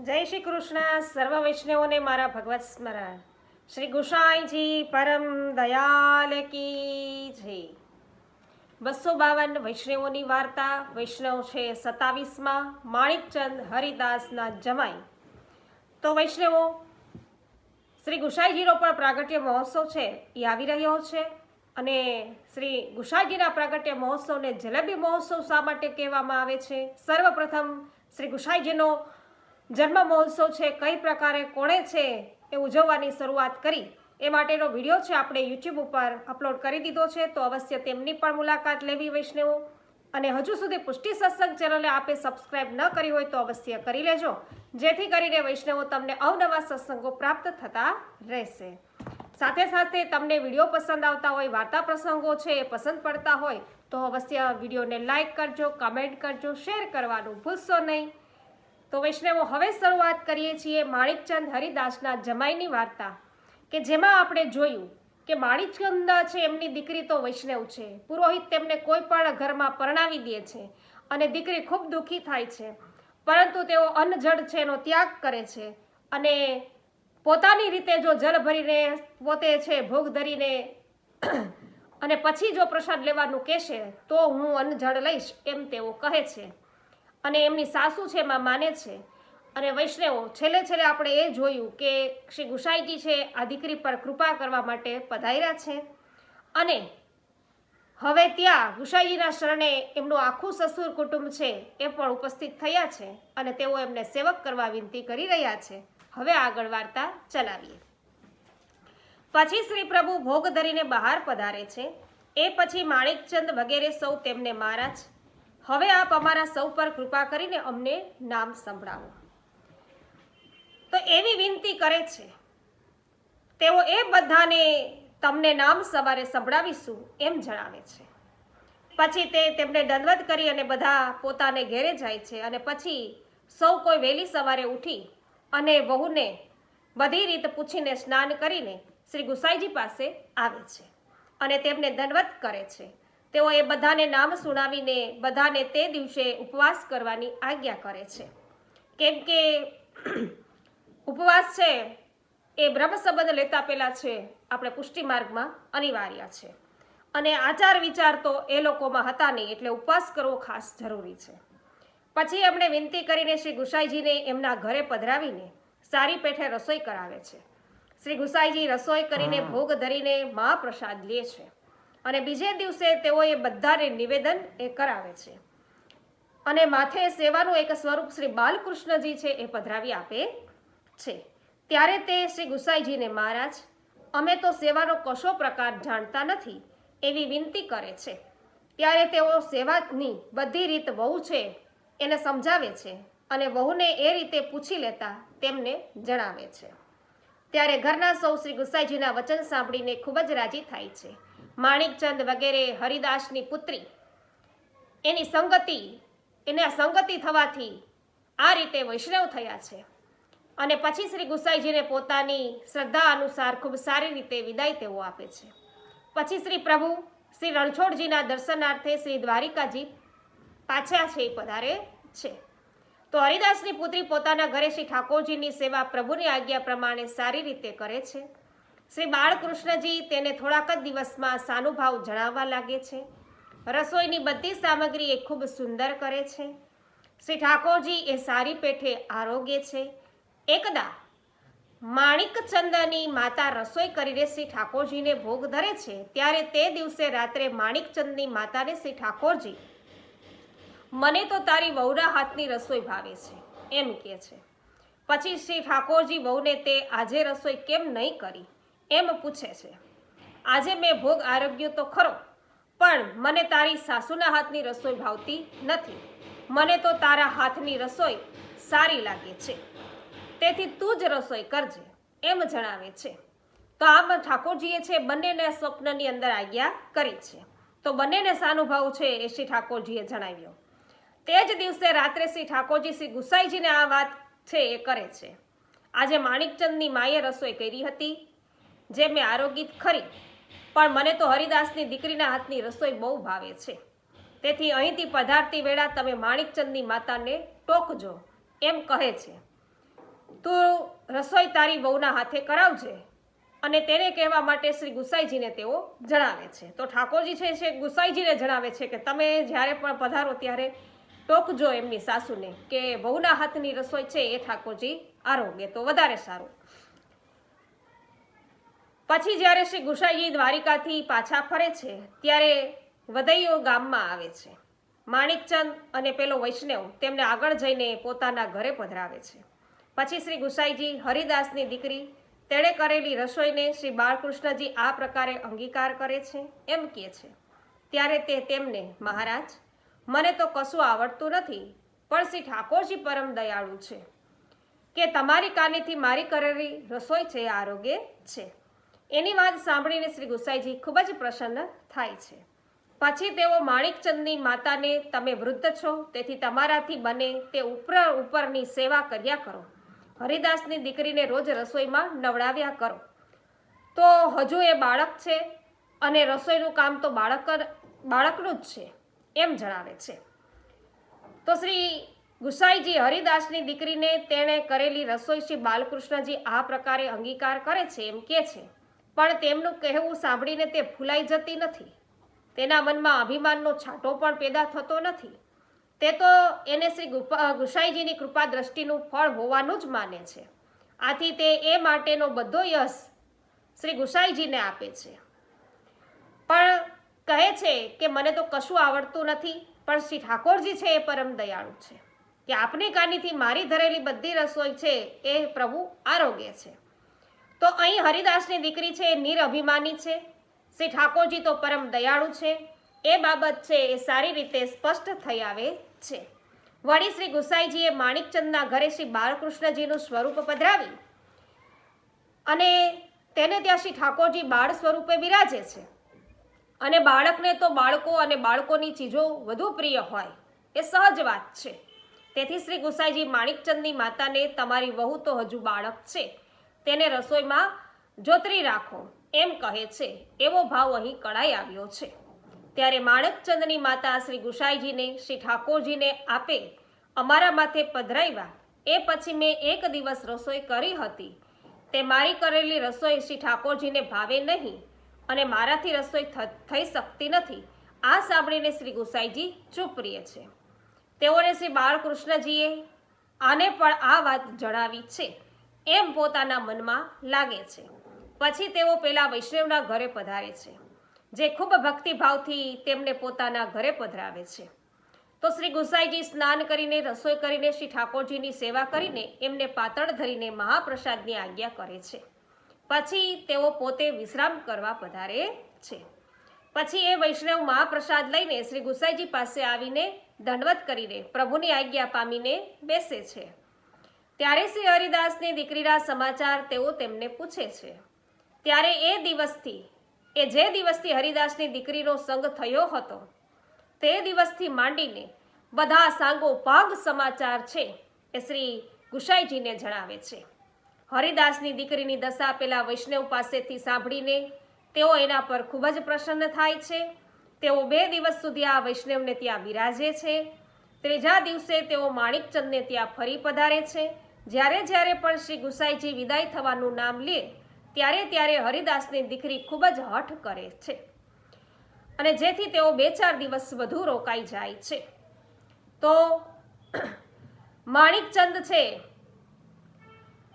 જય શ્રી કૃષ્ણ. સર્વ વૈષ્ણવોને મારા ભગવત સ્મરણ. શ્રી ગુસાઈજી પરમ દયાલ કી જય. બસો બાવન વૈષ્ણવોની વાર્તા વૈષ્ણવ છે સત્તાવીસમાં માણિકચંદ હરિદાસના જમાઈ. તો વૈષ્ણવો, શ્રી ગુસાઈજીનો પણ પ્રાગટ્ય મહોત્સવ છે, એ આવી રહ્યો છે. અને શ્રી ગુસાઈજીના પ્રાગટ્ય મહોત્સવને જલેબી મહોત્સવ શા માટે કહેવામાં આવે છે? સર્વપ્રથમ શ્રી ગુસાઈજીનો જન્મ મહોત્સવ છે, કઈ પ્રકારે, કોણે છે એ ઉજવવાની શરૂઆત કરી. એ માટેનો વીડિયો છે, આપણે યુટ્યુબ ઉપર અપલોડ કરી દીધો છે, તો અવશ્ય તેમની પણ મુલાકાત લેવી વૈષ્ણવો. અને હજુ સુધી પુષ્ટિ સત્સંગ ચેનલે આપે સબસ્ક્રાઇબ ન કરી હોય તો અવશ્ય કરી લેજો. જેથી કરીને વૈષ્ણવો તમને અવનવા સત્સંગો પ્રાપ્ત થતા રહેશે. સાથે સાથે તમને વીડિયો પસંદ આવતા હોય, વાર્તા પ્રસંગો છે એ પસંદ પડતા હોય, તો અવશ્ય વિડીયોને લાઇક કરજો, કમેન્ટ કરજો, શેર કરવાનું ભૂલશો નહીં. તો વૈષ્ણવો, હવે શરૂઆત કરીએ છીએ માણિકચંદ હરિદાસના જમાઈની વાર્તા, કે જેમાં આપણે જોયું કે માણિકચંદ છે, એમની દીકરી તો વૈષ્ણવ છે. પુરોહિત તેમને કોઈ પણ ઘરમાં પરણાવી દે છે અને દીકરી ખૂબ દુઃખી થાય છે. પરંતુ તેઓ અન્નજળ છે, એનો ત્યાગ કરે છે અને પોતાની રીતે જો જળ ભરીને પોતે છે, ભોગ ધરીને અને પછી જો પ્રસાદ લેવાનું કહેશે, તો હું અન્નજળ લઈશ, એમ તેઓ કહે છે. અને એમની સાસુ છે, એમાં માને છે. અને વૈષ્ણવો, છેલ્લે છેલ્લે આપણે એ જોયું કે શ્રી ગુસાઈજી છે, આ દીકરી પર કૃપા કરવા માટે પધાર્યા છે. અને હવે ત્યાં ગુસાઈજીના શરણે એમનું આખું સસુર કુટુંબ છે, એ પણ ઉપસ્થિત થયા છે અને તેઓ એમને સેવક કરવા વિનંતી કરી રહ્યા છે. હવે આગળ વાર્તા ચલાવીએ. પછી શ્રી પ્રભુ ભોગ ધરીને બહાર પધારે છે. એ પછી માણિકચંદ વગેરે સૌ તેમને મહારાજ હવે આપ અમારા સૌ પર કૃપા કરીને અમને નામ સંભળાવો. તો એવી વિનંતી કરે છે, તેઓ એ બધાને તમને નામ સવારે સંભળાવીશું એમ જણાવે છે. પછી તે તેમને દંડવત કરી અને બધા પોતાને ઘેરે જાય છે અને પછી સૌ કોઈ વહેલી સવારે ઉઠી અને વહુને બધી રીત પૂછીને સ્નાન કરીને શ્રી ગુસાઈજી પાસે આવે છે અને તેમને દંડવત કરે છે. તેઓ એ બધાને નામ સુણાવીને બધાને તે દિવસે ઉપવાસ કરવાની આજ્ઞા કરે છે. કેમ કે ઉપવાસ છે એ બ્રહ્મ સંબંધ લેતા પહેલાં છે આપણે પુષ્ટિ માર્ગમાં અનિવાર્ય છે. અને આચાર વિચાર તો એ લોકોમાં હતા નહીં એટલે ઉપવાસ કરવો ખાસ જરૂરી છે. પછી એમણે વિનંતી કરીને શ્રી ગુસાઈજીને એમના ઘરે પધરાવીને સારી પેઠે રસોઈ કરાવે છે. શ્રી ગુસાઈજી રસોઈ કરીને ભોગ ધરીને મહાપ્રસાદ લે છે. અને બીજે દિવસે તેઓએ બધાને નિવેદન એ કરાવે છે. અને માથે સેવાનું એક સ્વરૂપ શ્રી બાલકૃષ્ણજી છે એ પધરાવી આપે છે. ત્યારે તે શ્રી ગુસાઈજીને, મહારાજ, અમે તો સેવાનો કશો પ્રકાર જાણતા નથી, એવી વિનંતી કરે છે. ત્યારે તેઓ સેવાની બધી રીત વહુ છે એને સમજાવે છે અને વહુને એ રીતે પૂછી લેતા તેમને જણાવે છે. ત્યારે ઘરના સૌ શ્રી ગુસાઈજીના વચન સાંભળીને ખૂબ જ રાજી થાય છે. માણિકચંદ વગેરે હરિદાસની પુત્રી. એની સંગતિ, એને સંગતિ થવાથી આ રીતે વૈષ્ણવ થયા છે. અને પછી શ્રી ગુસાઈજીને પોતાની શ્રદ્ધા અનુસાર ખૂબ સારી રીતે વિદાય તેઓ આપે છે. પછી શ્રી પ્રભુ, શ્રી રણછોડજીના દર્શનાર્થે શ્રી દ્વારિકાજી પાછા છે એ પધારે છે. તો હરિદાસની પુત્રી પોતાના ઘરે શ્રી ઠાકોરજીની સેવા પ્રભુની આજ્ઞા પ્રમાણે સારી રીતે કરે છે. શ્રી બાળકૃષ્ણજી તેને થોડાક જ દિવસમાં સાનુભાવ જણાવવા લાગે છે. રસોઈની બધી સામગ્રી એ ખૂબ સુંદર કરે છે. શ્રી ઠાકોરજી એ સારી પેઠે આરોગ્ય છે. એકદા, માણિકચંદની માતા રસોઈ કરીને શ્રી ઠાકોરજીને ભોગ ધરે છે, ત્યારે તે દિવસે રાત્રે માણિકચંદની માતાને શ્રી ઠાકોરજી, મને તો તારી વહુના હાથની રસોઈ ભાવે છે એમ કહે છે. પછી શ્રી ઠાકોરજી વહુને તે આજે રસોઈ કેમ નહીં કરી? એમ પૂછે છે, આજે મેં ભોગ આરોગ્યો તો ખરો, પણ મને તારી સાસુના હાથની રસોઈ ભાવતી નથી. મને તો તારા હાથની રસોઈ સારી લાગે છે. તેથી તું જ રસોઈ કરજે, એમ જણાવે છે. તો આમ ઠાકોરજીએ છે બંનેને સ્વપ્નની અંદર આજ્ઞા કરી છે. તો બંનેને સાનુભાવ છે એ શ્રી ઠાકોરજીએ જણાવ્યો. તે જ દિવસે રાત્રે શ્રી ઠાકોરજી શ્રી ગુસાઈજીને આ વાત છે એ કરે છે. આજે માણિકચંદની માએ રસોઈ કરી હતી જે મેં આરોગિત ખરી, પણ મને તો હરિદાસની દીકરીના હાથની રસોઈ બહુ ભાવે છે. તેથી અહીંથી પધારતી વેળા તમે માણિકચંદની માતાને ટોકજો, એમ કહે છે. તું રસોઈ તારી વહુના હાથે કરાવજે અને તેને કહેવા માટે શ્રી ગુસાઈજીને તેઓ જણાવે છે. તો ઠાકોરજી છે છે, ગુસાઈજીને જણાવે છે કે તમે જ્યારે પણ પધારો ત્યારે ટોકજો એમની સાસુને કે વહુના હાથની રસોઈ છે એ ઠાકોરજી આરોગ્ય તો વધારે સારું. પછી જ્યારે શ્રી ગુસાઈજી દ્વારિકાથી પાછા ફરે છે, ત્યારે વધૈયો ગામમાં આવે છે. માણિકચંદ અને પેલો વૈષ્ણવ તેમને આગળ જઈને પોતાના ઘરે પધરાવે છે. પછી શ્રી ગુસાઈજી હરિદાસની દીકરી, તેણે કરેલી રસોઈને શ્રી બાળકૃષ્ણજી આ પ્રકારે અંગીકાર કરે છે એમ કહે છે. ત્યારે તે તેમને, મહારાજ, મને તો કશું આવડતું નથી, પણ શ્રી ઠાકોરજી પરમ દયાળુ છે, કે તમારી કાનેથી મારી કરેલી રસોઈ છે આરોગ્ય છે. એની વાત સાંભળીને શ્રી ગુસાઈજી ખૂબ જ પ્રસન્ન થાય છે. પછી તેઓ માણિકચંદની માતાને, તમે વૃદ્ધ છો, તેથી તમારાથી બને તે ઉપર, ઉપરની સેવા કર્યા કરો. હરિદાસની દીકરીને રોજ રસોઈમાં નવડાવ્યા કરો. તો હજુ એ બાળક છે અને રસોઈનું કામ તો બાળક બાળકનું જ છે, એમ જણાવે છે. તો શ્રી ગુસાઈજી હરિદાસની દીકરીને તેણે કરેલી રસોઈ શ્રી બાલકૃષ્ણજી આ પ્રકારે અંગીકાર કરે છે એમ કે છે. પણ તેમનું કહેવું સાંભળીને તે ફૂલાઈ જતી નથી. તેના મનમાં અભિમાનનો છાંટો પણ પેદા થતો નથી. તે તો એને શ્રી ગુસાઈજીની કૃપા દ્રષ્ટિનું ફળ હોવાનું જ માને છે. આથી તે એ માટેનો બધો યશ શ્રી ગુસાઈજીને આપે છે. પણ કહે છે કે મને તો કશું આવડતું નથી, પણ શ્રી ઠાકોરજી છે એ પરમ દયાળુ છે. કે આપની કાનીથી મારી ધરેલી બધી રસોઈ છે એ પ્રભુ આરોગ્ય છે. તો અહીં હરિદાસની દીકરી છે એ નિરઅભિમાની છે. શ્રી ઠાકોરજી તો પરમ દયાળુ છે. એ બાબત છે એ સારી રીતે સ્પષ્ટ થઈ આવે છે. વળી શ્રી ગુસાઈજીએ માણિકચંદના ઘરે શ્રી બાળકૃષ્ણજીનું સ્વરૂપ પધરાવી અને તેને ત્યાં શ્રી ઠાકોરજી બાળ સ્વરૂપે બિરાજે છે. અને બાળકને તો બાળકો અને બાળકોની ચીજો વધુ પ્રિય હોય, એ સહજ વાત છે. તેથી શ્રી ગુસાઈજી માણિકચંદની માતાને તમારી વહુ તો હજુ બાળક છે. તેને રસોઈમાં જોતરી રાખો. એમ કહે છે. એવો ભાવ અહીં કળાઈ આવ્યો છે. ત્યારે માણકચંદની માતા શ્રી ગુસાઈજીને, શ્રી ઠાકોરજીને આપે અમારા માથે પધરાવ્યા. એ પછી મેં એક દિવસ રસોઈ કરી હતી. તે મારી કરેલી રસોઈ શ્રી ઠાકોરજીને ભાવે નહીં અને મારાથી રસોઈ થઈ શકતી નથી. આ સાંભળીને શ્રી ગુસાઈજી ચૂપ રહે છે. તેઓને શ્રી બાળકૃષ્ણજીએ આને પણ આ વાત જણાવી છે. એમ પોતાના મનમાં લાગે છે. પછી તેઓ પેલા વૈષ્ણવના ઘરે પધારે છે, જે ખૂબ ભક્તિભાવથી તેમને પોતાના ઘરે પધરાવે છે. તો શ્રી ગુસાઈજી સ્નાન કરીને, રસોઈ કરીને, શ્રી ઠાકોરજીની સેવા કરીને એમને પાતળ ધરીને મહાપ્રસાદની આજ્ઞા કરે છે. પછી તેઓ પોતે વિશ્રામ કરવા પધારે છે. પછી એ વૈષ્ણવ મહાપ્રસાદ લઈને શ્રી ગુસાઈજી પાસે આવીને દંડવત કરીને પ્રભુની આજ્ઞા પામીને બેસે છે. ત્યારે શ્રી હરિદાસની દીકરીના સમાચાર તેઓ તેમને પૂછે છે. ત્યારે એ દિવસથી, એ જે દિવસથી હરિદાસની દીકરીનો સંગ થયો હતો, તે દિવસથી માંડીને બધા સાંગો ભાગ સમાચાર છે એ શ્રી ગુસાઈજીને જણાવે છે. હરિદાસની દીકરીની દશા પેલા વૈષ્ણવ પાસેથી સાંભળીને તેઓ એના પર ખૂબ જ પ્રસન્ન થાય છે. તેઓ બે દિવસ સુધી આ વૈષ્ણવને ત્યાં બિરાજે છે. ત્રીજા દિવસે તેઓ માણિકચંદને ત્યાં ફરી પધારે છે. જ્યારે જ્યારે પણ શ્રી ગુસાઈજી વિદાય થવાનું નામ લે, ત્યારે ત્યારે હરિદાસની દીકરી ખૂબ જ હઠ કરે છે. અને જેથી તેઓ બે ચાર દિવસ વધુ રોકાઈ જાય છે. તો માણિકચંદ છે,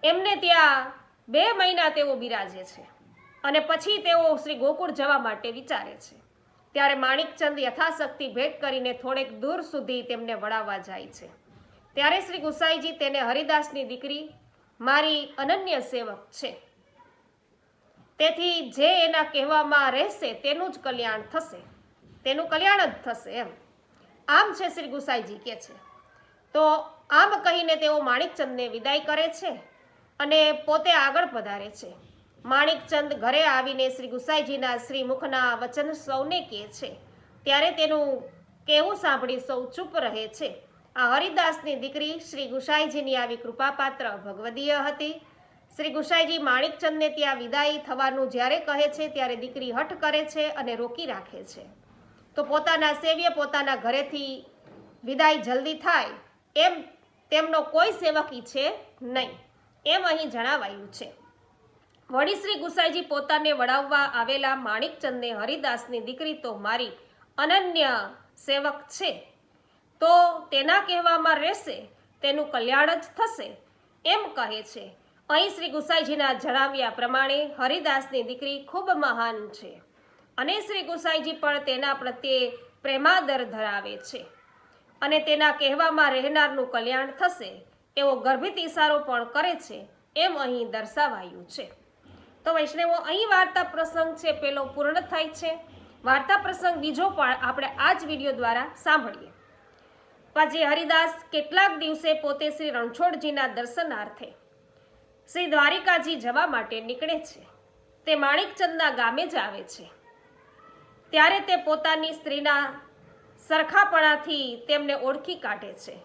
એમને ત્યાં બે મહિના તેઓ બિરાજે છે અને પછી તેઓ શ્રી ગોકુળ જવા માટે વિચારે છે. ત્યારે માણિકચંદ યથાશક્તિ ભેટ કરીને થોડેક દૂર સુધી તેમને વળાવવા જાય છે. ત્યારે શ્રી ગુસાઈજી તેને હરિદાસની દીકરી, મારી અનન્ય સેવક છે. તેથી જે એના કહેવામાં રહેશે તેનું જ કલ્યાણ થશે. તેનું કલ્યાણ જ થશે એમ. આમ છે શ્રી ગુસાઈજી કે છે. તો આમ કહીને તેઓ માણિકચંદને વિદાય કરે છે અને પોતે આગળ પધારે છે. માણિકચંદ ઘરે આવીને શ્રી ગુસાઈજીના શ્રીમુખના વચન સૌને કહે છે. ત્યારે તેનું કહેવું સાંભળી સૌ ચૂપ રહે છે. આ હરિદાસની દીકરી શ્રી ગુસાઈજીની આવી કૃપાપાત્ર ભગવદીય હતી. શ્રી ગુસાઈજી માણિકચંદને ત્યાં વિદાય થવાનું જ્યારે કહે છે ત્યારે દીકરી હઠ કરે છે અને રોકી રાખે છે. તો પોતાના સેવ્ય પોતાના ઘરેથી વિદાય જલ્દી થાય એમ તેમનો કોઈ સેવક ઈચ્છે નહીં એમ અહીં જણાવાયું છે. વળી શ્રી ગુસાઈજી પોતાને વડાવવા આવેલા માણિકચંદને હરિદાસની દીકરી તો મારી અનન્ય સેવક છે. તો તેના કહેવામાં રહેશે, તેનું કલ્યાણ જ થશે, એમ કહે છે. અહીં શ્રી ગુસાઈજીના જણાવ્યા પ્રમાણે હરિદાસની દીકરી ખૂબ મહાન છે અને શ્રી ગુસાઈજી પણ તેના પ્રત્યે પ્રેમાદર ધરાવે છે અને તેના કહેવામાં રહેનારનું કલ્યાણ થશે, એવો ગર્ભિત ઇશારો પણ કરે છે એમ અહીં દર્શાવાયું છે. તો વૈષ્ણવો, અહીં વાર્તા પ્રસંગ છે, પેલો પૂર્ણ થાય છે. વાર્તા પ્રસંગ બીજો પણ આપણે આ જ વીડિયો દ્વારા સાંભળીએ. પછી હરિદાસ કેટલાક દિવસે પોતે શ્રી રણછોડજીના દર્શનાર્થે શ્રી દ્વારિકાજી જવા માટે નીકળે છે. તે માણિકચંદના ગામે જ આવે છે. ત્યારે તે પોતાની સ્ત્રીના સરખાપણાથી તેમને ઓળખી કાઢે છે.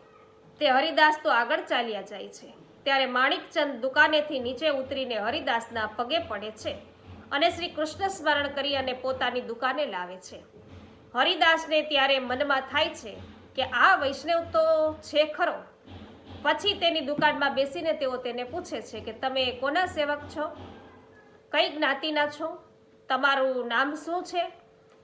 તે હરિદાસ તો આગળ ચાલ્યા જાય છે. ત્યારે માણિકચંદ દુકાનેથી નીચે ઉતરીને હરિદાસના પગે પડે છે અને શ્રી કૃષ્ણ સ્મરણ કરી અને પોતાની દુકાને લાવે છે. હરિદાસને ત્યારે મનમાં થાય છે કે આ વૈષ્ણવ તો છે ખરો. પછી તેની દુકાનમાં બેસીને તેઓ તેને પૂછે છે કે તમે કોના સેવક છો? કઈ જ્ઞાતિના છો? તમારું નામ શું છે?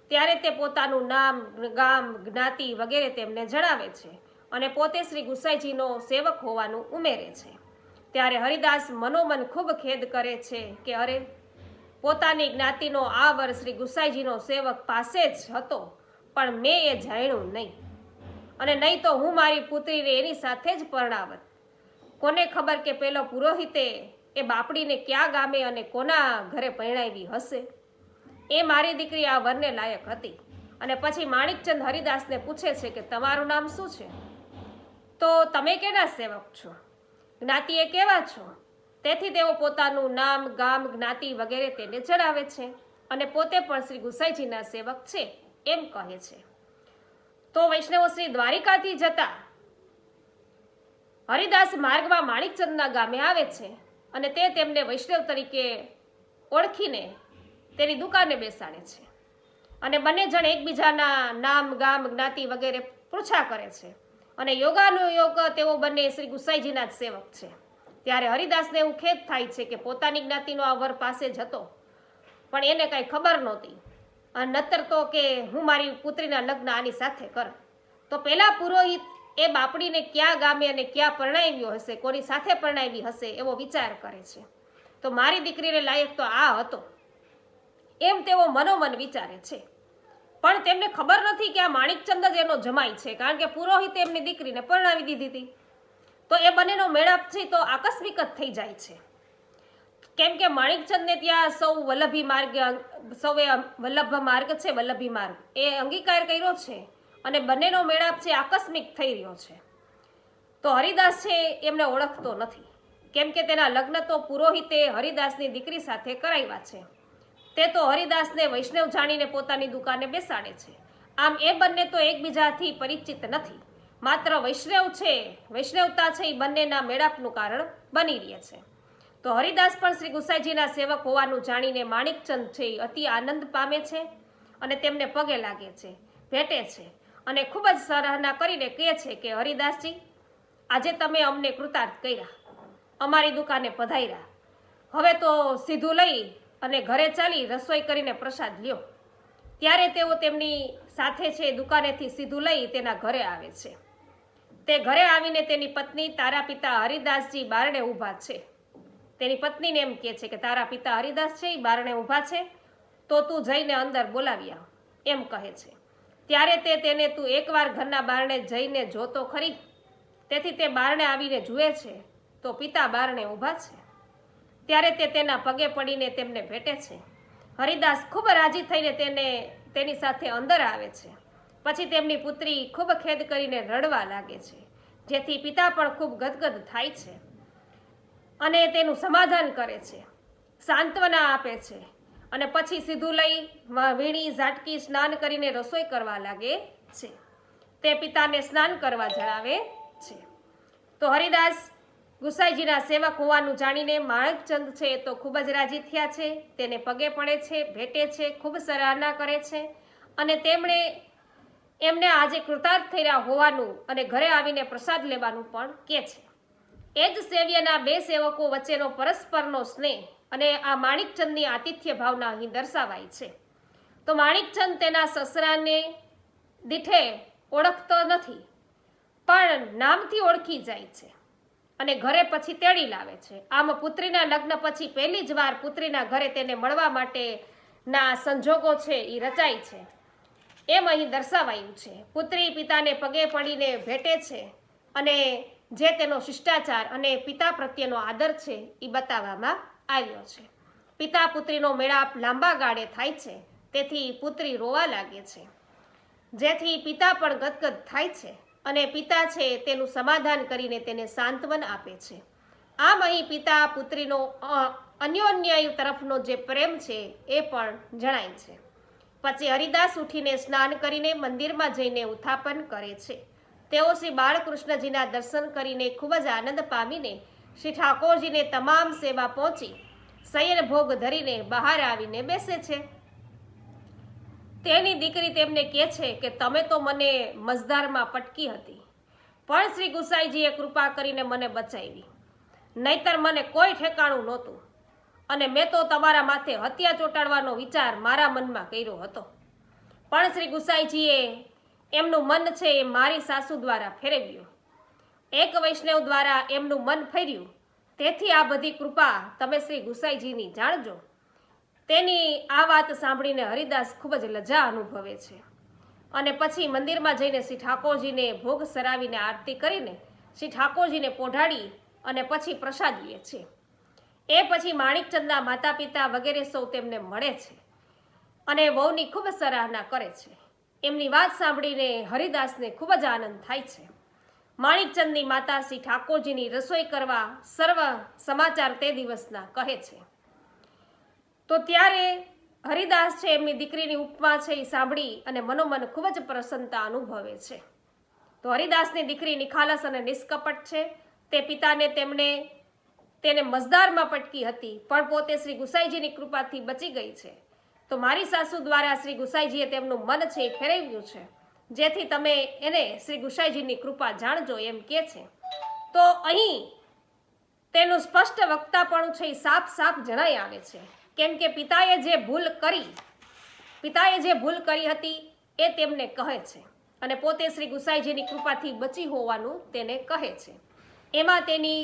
ત્યારે તે પોતાનું નામ, ગામ, જ્ઞાતિ વગેરે તેમને જણાવે છે અને પોતે શ્રી ગુસાઈજીનો સેવક હોવાનું ઉમેરે છે. ત્યારે હરિદાસ મનોમન ખૂબ ખેદ કરે છે કે અરે, પોતાની જ્ઞાતિનો આ વર શ્રી ગુસાઈજીનો સેવક પાસે જ હતો, પણ મેં એ જાણ્યું નહીં. અને નહીં તો હું મારી પુત્રીને એની સાથે જ પરણાવત. કોને ખબર કે પેલો પુરોહિતે એ બાપડીને ક્યાં ગામે અને કોના ઘરે પરણાવી હશે? એ મારી દીકરી આ વરને લાયક હતી. અને પછી માણિકચંદ હરિદાસને પૂછે છે કે તમારું નામ શું છે? તો તમે કેના સેવક છો? જ્ઞાતિએ કેવા છો? તેથી તેઓ પોતાનું નામ, ગામ, જ્ઞાતિ વગેરે તેને જણાવે છે અને પોતે પણ શ્રી ગુસાઈજીના સેવક છે એમ કહે છે. તો વૈષ્ણવો શ્રી દ્વારિકાથી જતા હરિદાસ માર્ગમાં માણિકચંદના ગામે આવે છે અને તે તેમને વૈષ્ણવ તરીકે ઓળખીને તેની દુકાને બેસાડે છે. અને બંને જણ એકબીજાના નામ, ગામ, જ્ઞાતિ વગેરે પૂછા કરે છે. અને યોગાનુયોગ તેઓ બંને શ્રી ગુસાઈજીના જ સેવક છે. ત્યારે હરિદાસને એવું ખેદ થાય છે કે પોતાની જ્ઞાતિનો આ વર પાસે જ હતો પણ એને કાંઈ ખબર નહોતી. નતર તો કે હું મારી પુત્રીના લગ્ન આની સાથે કર. તો પેલા પુરોહિત એ બાપડીને ક્યાં ગામે અને ક્યાં પરણાવ્યો હશે, કોની સાથે પરણાવી હશે એવો વિચાર કરે છે. તો મારી દીકરીને લાયક તો આ હતો. એમ તેઓ મનોમન વિચારે છે. પણ તેમને ખબર નથી કે આ માણિકચંદ જ એનો જમાઈ છે, કારણ કે પુરોહિતે એમની દીકરીને પરણાવી દીધી હતી. તો એ બંનેનો મેળાપ છે તો આકસ્મિક જ થઈ જાય છે. કેમ કે માણિકચંદને ત્યાં સૌ વલ્લભી માર્ગ, સૌએ વલ્લભ માર્ગ છે, વલ્લભી માર્ગ. એ અંગીકાર કર્યો છે અને બંનેનો મેળાપ છે આકસ્મિક થઈ રહ્યો છે. તો હરિદાસ છે એમને ઓળખતો નથી. કેમ કે તેના લગ્ન તો પુરોહિતે હરિદાસની દીકરી સાથે કરાવ્યા છે. તે તો હરિદાસને વૈષ્ણવ જાણીને પોતાની દુકાને બેસાડે છે. આમ એ બંને તો એકબીજાથી પરિચિત નથી. માત્ર વૈષ્ણવ છે, વૈષ્ણવતા છે એ બંનેના મેળાપનું કારણ બની રહે છે. તો હરિદાસ પણ શ્રી ગુસાઈજીના સેવક હોવાનું જાણીને માણિકચંદ છે એ અતિ આનંદ પામે છે અને તેમને પગે લાગે છે, ભેટે છે અને ખૂબ જ સરાહના કરીને કહે છે કે, હરિદાસજી, આજે તમે અમને કૃતાર્થ કર્યા, અમારી દુકાને પધાર્યા. હવે તો સીધું લઈ અને ઘરે ચાલી રસોઈ કરીને પ્રસાદ લ્યો. ત્યારે તેઓ તેમની સાથે છે દુકાનેથી સીધું લઈ તેના ઘરે આવે છે. તે ઘરે આવીને તેની પત્ની તારા પિતા હરિદાસજી બારણે ઊભા છે. તેની પત્નીને એમ કહે છે કે તારા પિતા હરિદાસ છે એ બારણે ઊભા છે, તો તું જઈને અંદર બોલાવી આવ. એમ કહે છે. ત્યારે તે તેને તું એકવાર ઘરના બારણે જઈને જોતો ખરી. તેથી તે બારણે આવીને જુએ છે, તો પિતા બારણે ઊભા છે. ત્યારે તે તેના પગે પડીને તેમને ભેટે છે. હરિદાસ ખૂબ રાજી થઈને તેને, તેની સાથે અંદર આવે છે. પછી તેમની પુત્રી ખૂબ ખેદ કરીને રડવા લાગે છે. જેથી પિતા પણ ખૂબ ગદગદ થાય છે. અને તેનું સમાધાન કરે છે. સાંત્વના આપે છે. અને પછી સીધું લઈ વીણી, ઝાટકી, સ્નાન કરીને રસોઈ કરવા લાગે છે. તે પિતાને સ્નાન કરવા જણાવે છે. તો હરિદાસ, ગુસાઈજીના સેવક હોવાનું જાણીને માણકચંદ છે તો ખૂબ જ રાજી થયા છે. તેને પગે પડે છે, ભેટે છે, ખૂબ સરાહના કરે છે. અને તેમણે એમને આજે કૃતાર્થ થઈ રહ્યા હોવાનું અને ઘરે આવીને પ્રસાદ લેવાનું પણ કહે છે. એ જ સેવ્યના બે સેવકો વચ્ચેનો પરસ્પરનો સ્નેહ અને આ માણિકચંદની આતિથ્ય ભાવના અહીં દર્શાવાય છે. તો માણિકચંદ તેના સસરાને દીઠે ઓળખતો નથી, પણ નામથી ઓળખી જાય છે અને ઘરે પછી તેડી લાવે છે. આમ પુત્રીના લગ્ન પછી પહેલી જ વાર પુત્રીના ઘરે તેને મળવા માટેના સંજોગો છે એ રચાય છે. એમ અહીં દર્શાવાયું છે. પુત્રી પિતાને પગે પડીને ભેટે છે અને જે તેનો શિષ્ટાચાર અને પિતા પ્રત્યેનો આદર છે એ બતાવવામાં આવ્યો છે. પિતા પુત્રીનો મેળાપ લાંબા ગાળે થાય છે, તેથી પુત્રી રોવા લાગે છે. જેથી પિતા પણ ગદગદ થાય છે અને પિતા છે તેનું સમાધાન કરીને તેને સાંત્વન આપે છે. આમ અહીં પિતા પુત્રીનો અન્યોન્યાય અન્યોન્ય તરફનો જે પ્રેમ છે, એ પણ જણાય છે. પછી હરિદાસ ઉઠીને સ્નાન કરીને મંદિરમાં જઈને ઉત્થાપન કરે છે. તેઓ શ્રી બાળકૃષ્ણજીના દર્શન કરીને ખૂબ જ આનંદ પામીને શ્રી ઠાકોરજીને તમામ સેવા પહોંચી સૈયર ભોગ ધરીને બહાર આવીને બેસે છે. તેની દીકરી તેમને કહે છે કે, તમે તો મને મજદારમાં પટકી હતી, પણ શ્રી ગુસાઈજીએ કૃપા કરીને મને બચાવી. નહીતર મને કોઈ ઠેકાણું નહોતું અને મેં તો તમારા માથે હત્યા ચોંટાડવાનો વિચાર મારા મનમાં કર્યો હતો. પણ શ્રી ગુસાઈજીએ એમનું મન છે એ મારી સાસુ દ્વારા ફેરવ્યું. એક વૈષ્ણવ દ્વારા એમનું મન ફેર્યું. તેથી આ બધી કૃપા તમે શ્રી ગુસાઈજીની જાણજો. તેની આ વાત સાંભળીને હરિદાસ ખૂબ જ લજા અનુભવે છે. અને પછી મંદિરમાં જઈને શ્રી ઠાકોરજીને ભોગ સરાવીને આરતી કરીને શ્રી ઠાકોરજીને પોઢાડી અને પછી પ્રસાદ લે છે. એ પછી માણિકચંદના માતા પિતા વગેરે સૌ તેમને મળે છે. અને વહુની ખૂબ સરાહના કરે છે. એમની વાત સાંભળીને હરિદાસને ખૂબ જ આનંદ થાય છે. માણિકચંદની માતા શ્રી ઠાકોરજીની રસોઈ કરવા સર્વ સમાચાર તે દિવસના કહે છે. તો ત્યારે હરિદાસ છે એમની દીકરીની ઉપમા છે એ સાંભળી અને મનોમન ખૂબ જ પ્રસન્નતા અનુભવે છે. તો હરિદાસની દીકરી નિખાલસ અને નિષ્કપટ છે. તે પિતાને તેમણે તેને મજદારમાં પટકી હતી, પણ પોતે શ્રી ગુસાઈજીની કૃપાથી બચી ગઈ છે. તો મારી સાસુ દ્વારા શ્રી ગુસાઈજીએ તેમનું મન છે એ ફેરવ્યું છે. જેથી તમે એને શ્રી ગુસાઈજીની કૃપા જાણજો એમ કે છે. તો અહીં તેનું સ્પષ્ટ વક્તાપણું છે એ સાફ સાફ જણાઈ આવે છે. કેમ કે પિતાએ જે ભૂલ કરી, પિતાએ જે ભૂલ કરી હતી એ તેમને કહે છે અને પોતે શ્રી ગુસાઈજીની કૃપાથી બચી હોવાનું તેને કહે છે. એમાં તેની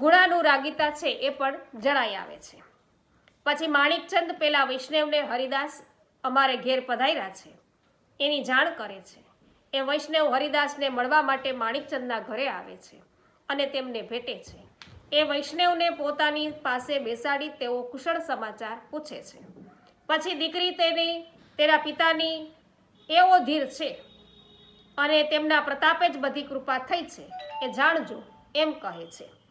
ગુણાનુરાગિતા છે એ પણ જણાઈ આવે છે. પછી માણિકચંદ પેલા વૈષ્ણવને હરિદાસ અમારે ઘેર પધાર્યા છે. એની જાણ કરે છે. એ વૈષ્ણવ હરિદાસને મળવા માટે માણિકચંદના ઘરે આવે છે અને તેમને ભેટે છે. એ વૈષ્ણવને પોતાની પાસે બેસાડી તેઓ કુશળ સમાચાર પૂછે છે. પછી દીકરી તેની, તેના પિતાની એવો ધીર છે અને તેમના પ્રતાપે જ બધી કૃપા થઈ છે. એ જાણજો, એમ કહે છે.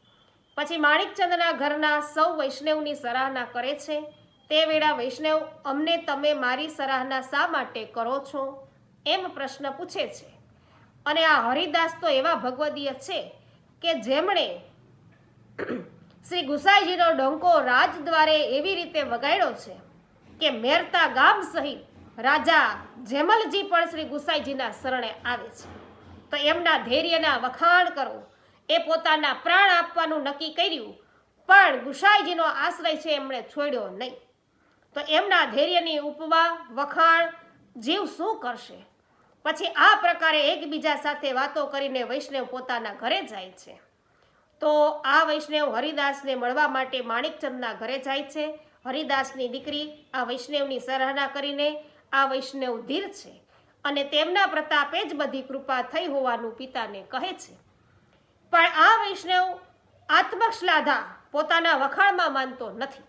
પછી માણિકચંદના ઘરના સૌ વૈષ્ણવની સરાહના કરે છે. તે વેળા વૈષ્ણવ, અમને તમે મારી સરાહના શા માટે કરો છો? એમ પ્રશ્ન પૂછે છે. અને આ હરિદાસ તો એવા ભગવદીય છે કે જેમણે શ્રી ગુસાઈજીનો ડંકો રાજદ્વારે એવી રીતે વગાડ્યો છે કે મેરતા ગામ સહિત રાજા જેમલજી પણ શ્રી ગુસાઈજીના શરણે આવે છે. તો એમના ધૈર્યના વખાણ કરો. એ પોતાના પ્રાણ આપવાનું નક્કી કર્યું, પણ ગુસાઈજીનો આશ્રય છે એમણે છોડ્યો નહીં. તો એમના ધૈર્યની ઉપવા વખાણ, જીવ શું કરશે? પછી આ પ્રકારે એકબીજા સાથે વાતો કરીને વૈષ્ણવ પોતાના ઘરે જાય છે. તો આ વૈષ્ણવ હરિદાસને મળવા માટે માણિકચંદના ઘરે જાય છે. હરિદાસની દીકરી આ વૈષ્ણવની સરાહના કરીને આ વૈષ્ણવ ધીર છે અને તેમના પ્રતાપે જ બધી કૃપા થઈ હોવાનું પિતાને કહે છે. પણ આ વૈષ્ણવ આત્મશ્લાઘા પોતાના વખાણમાં માનતો નથી.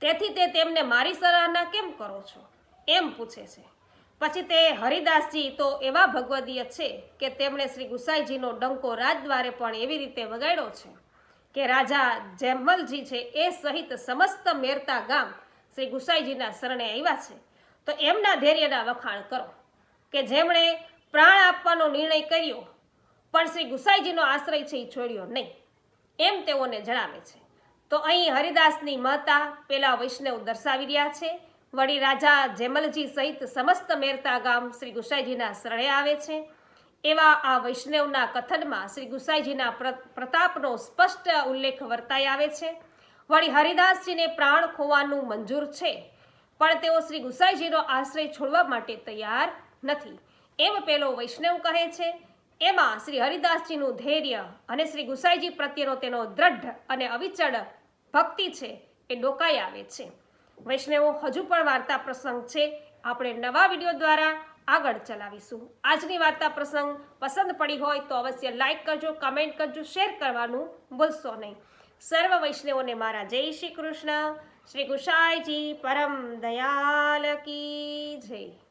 તેથી તે તેમને મારી સરાહના કેમ કરો છો? એમ પૂછે છે. પછી તે હરિદાસજી તો એવા ભગવદીય છે કે તેમણે શ્રી ગુસાઈજીનો ડંકો રાજદ્વારે પણ એવી રીતે વગાડ્યો છે કે રાજા જેમલજી છે એ સહિત સમસ્ત મેરતા ગામ શ્રી ગુસાઈજીના શરણે આવ્યા છે. તો એમના ધૈર્યના વખાણ કરો કે જેમણે પ્રાણ આપવાનો નિર્ણય કર્યો પણ શ્રી ગુસાઈજીનો આશ્રય છે એ છોડ્યો નહીં. એમ તેઓને જણાવે છે. તો અહીં હરિદાસની મહતા પેલા વૈષ્ણવ દર્શાવી રહ્યા છે. વળી રાજા જેમલજી સહિત સમસ્ત મેરતા ગામ શ્રી ગુસાઈજીના શરણે આવે છે. એવા આ વૈષ્ણવના કથનમાં શ્રી ગુસાઈજીના પ્ર- પ્રતાપનો સ્પષ્ટ ઉલ્લેખ વર્તાઈ આવે છે. વળી હરિદાસજીને પ્રાણ ખોવાનું મંજૂર છે. પણ તેઓ શ્રી ગુસાઈજીનો આશ્રય છોડવા માટે તૈયાર નથી. એમ પેલો વૈષ્ણવ કહે છે. એમાં શ્રી હરિદાસજીનું ધૈર્ય અને શ્રી ગુસાઈજી પ્રત્યેનો તેનો દ્રઢ અને અવિચળ ભક્તિ છે એ ડોકાઈ આવે છે. વૈષ્ણવો, હજુ પણ વાર્તા પ્રસંગ છે. આપણે નવા વીડિયો દ્વારા આગળ ચલાવીશું. આજની વાર્તા પ્રસંગ પસંદ પડી હોય તો અવશ્ય લાઇક કરજો, કમેન્ટ કરજો, શેર કરવાનું ભૂલશો નહીં. સર્વ વૈષ્ણવોને મારા જય શ્રી કૃષ્ણ. શ્રી ગુસાઈજી પરમ દયાલ કી જય.